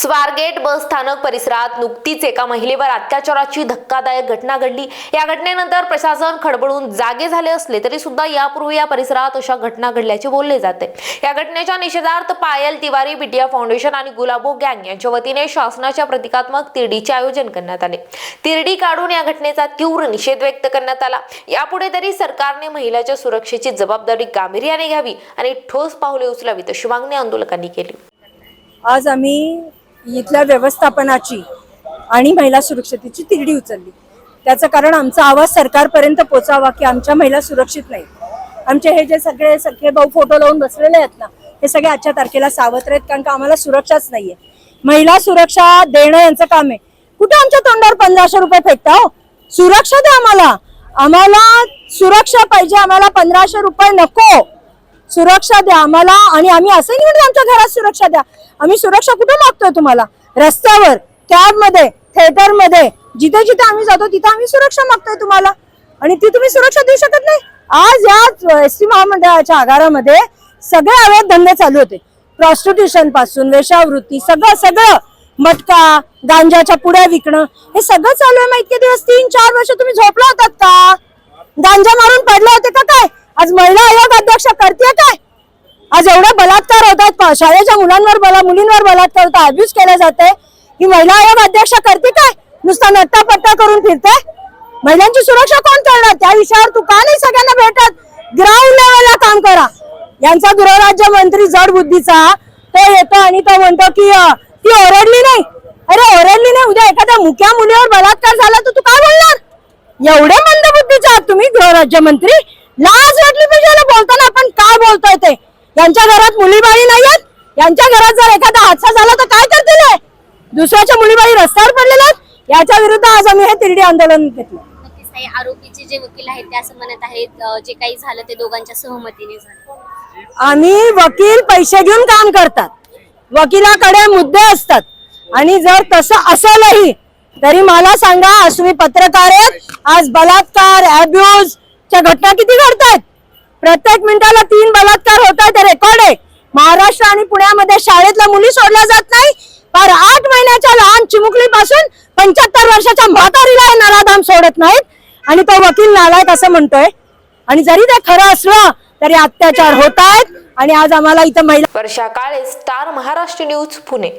स्वारगेट बस स्थानक परिसरात नुकतीच एका महिलेवर अत्याचाराची धक्कादायक घटना घडली. या घटनेनंतर प्रशासन खडबडून जागे झाले असले तरी सुद्धा यापूर्वी या परिसरात अशा घटना घडल्याचे बोलले जाते. या घटनेच्या निषेधार्थ पायल तिवारी बिटिया फाउंडेशन आणि गुलाबो गँग यांच्या वतीने शासनाच्या प्रतिकात्मक तिरडीचे आयोजन करण्यात आले. तिरडी काढून या घटनेचा तीव्र निषेध व्यक्त करण्यात आला. यापुढे तरी सरकारने महिलाच्या सुरक्षेची जबाबदारी गांभीर्याने घ्यावी आणि ठोस पावले उचलावीत अशी मागणी आंदोलकांनी केली. आज आम्ही इथल्या व्यवस्थापनाची आणि महिला सुरक्षतेची तिरडी उचलली. त्याचं कारण आमचा आवाज सरकारपर्यंत पोचावा की आमच्या महिला सुरक्षित नाही आमचे हे जे सगळे सगळे भाऊ फोटो लावून बसलेले आहेत ना हे सगळे आजच्या तारखेला सावत्र आहेत कारण का आम्हाला सुरक्षाच नाहीये. महिला सुरक्षा देणं यांचं काम आहे. कुठे आमच्या तोंडावर पंधराशे रुपये फेकता हो? सुरक्षा द्या आम्हाला. आम्हाला सुरक्षा पाहिजे आम्हाला पंधराशे रुपये नको. सुरक्षा द्या आम्हाला आणि आम्ही असं नाही म्हणत आमच्या घरात सुरक्षा द्या. आम्ही सुरक्षा कुठे मागतोय तुम्हाला? रस्त्यावर कॅबमध्ये थिएटरमध्ये जिथे जिथे आम्ही जातो तिथे आम्ही सुरक्षा मागतोय तुम्हाला. आणि ती तुम्ही सुरक्षा देऊ शकत नाही. आज या एस टी महामंडळाच्या आगारामध्ये सगळे अवैध धंदे चालू होते. प्रॉस्टिट्युशनपासून वेशावृत्ती सगळं सगळं. मटका गांजाच्या पुड्या विकणं हे सगळं चालू आहे मग इतके दिवस. तीन चार वर्ष तुम्ही झोपला होतात का? गांजा मारून पडले होते का काय? आज महिला आयोग अध्यक्ष करते काय? आज एवढे बलात्कार होत आहेत. शाळेच्या मुलांवर बला मुलींवर बलात्कार होता अब्युज केले जाते. ही महिला आयोग अध्यक्ष करते काय? नुसता नट्टा पट्टा करून फिरते? महिलांची सुरक्षा कोण करणार? त्या विषयावर तू का नाही सगळ्यांना भेटत? ग्राउंड लेवलला काम करा. यांचा गृहराज्य मंत्री जड बुद्धीचा. तो येतो आणि तो म्हणतो की ती ओरडली नाही. अरे ओरडली नाही. उद्या एखाद्या मुक्या मुलीवर बलात्कार झाला तर तू काय बोलणार? एवढे मंदबुद्धीचे आहात तुम्ही गृहराज्यमंत्री लाज यांच्या घरात मुलीबाळी नाहीयेत? यांच्या घरात जर एखादा हादसा झाला तर काय करतील? दुसऱ्याच्या मुलीबाळी रस्त्यावर पडलेल्या याच्या विरुद्ध आज आम्ही हे तिरडी आंदोलन घेतलं. आरोपीचे जे वकील आहेत ते असं म्हणत आहेत जे काही झालं ते दोघांच्या सहमतीने झालं. आम्ही वकील पैसे घेऊन काम करतात. वकिलाकडे मुद्दे असतात. आणि जर तसं असेलही तरी मला सांगा आज तुम्ही पत्रकार आहेत आज बलात्कार अब्यूज च्या घटना किती घडतायत? प्रत्येक मिनिटाला तीन बलात्कार होत आहेत. रेकॉर्ड आहे. महाराष्ट्र आणि पुण्यामध्ये शाळेतल्या मुली सोडल्या जात नाही. फार आठ महिन्याच्या लहान चिमुकली पासून पंच्याहत्तर वर्षाच्या म्हातारीला हे नराधाम सोडत नाहीत. आणि तो वकील नालायक असं म्हणतोय. आणि जरी ते खरं असलं तरी अत्याचार होत आहेत. आणि आज आम्हाला इथं महिला वर्षा काळे स्टार महाराष्ट्र न्यूज पुणे.